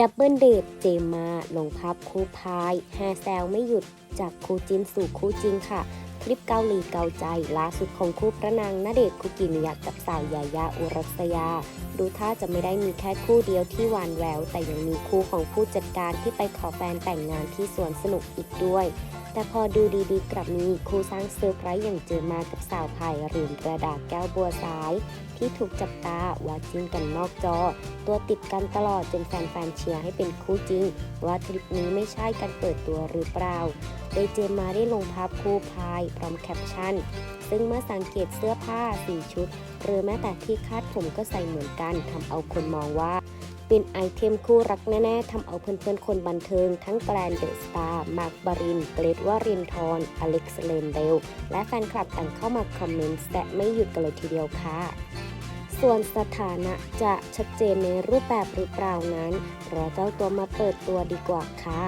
ดับเบิลเดทเจมมาลงภาพคู่พายแฮแซลไม่หยุดจากคู่จิ้นสู่คู่จริงค่ะ คลิปเกาหลีเกาใจล่าสุดของคู่พระนางนาเดชคุกิมิยะกับ สาวยายาอุรัสยา ดูท่าจะไม่ได้มีแค่คู่เดียวที่หวานแวว แต่ยังมีคู่ของผู้จัดการที่ไปขอแฟนแต่งงานที่สวนสนุกอีกด้วย แต่พอดูดีๆ กลับมีคู่สร้างเซอร์ไพรส์อย่างเจอมากับสาวไผ่หรือกระดาษแก้วบัวสาย ที่ถูกจับตาว่าจิ้นกันนอกจอ ตัวติดกันตลอดจนแฟนๆเชียร์ให้เป็นคู่จริง ว่าทริปนี้ไม่ใช่การเปิดตัวหรือเปล่า ดยเจมมาได้ลงภาพคู่พายพร้อมแคปชั่น ซึ่งเมื่อสังเกตเสื้อผ้าสีชุด หรือแม้แต่ที่คาดผมก็ใส่เหมือนกันทำเอาคนมองว่า เป็นไอเทมคู่รักแน่ ๆทำเอาเพื่อนๆ คนบันเทิง ทั้งแกลนเดอะสตาร์มาร์คบาริน เกรดวารินทรอเล็กซ์เลนเดล และแฟนคลับต่างเข้ามาคอมเมนต์แซะไม่หยุดกันเลยทีเดียวค่ะส่วนสถานะจะชัดเจนในรูปแบบหรือเปล่านั้น รอเจ้าตัวมาเปิดตัวดีกว่าค่ะ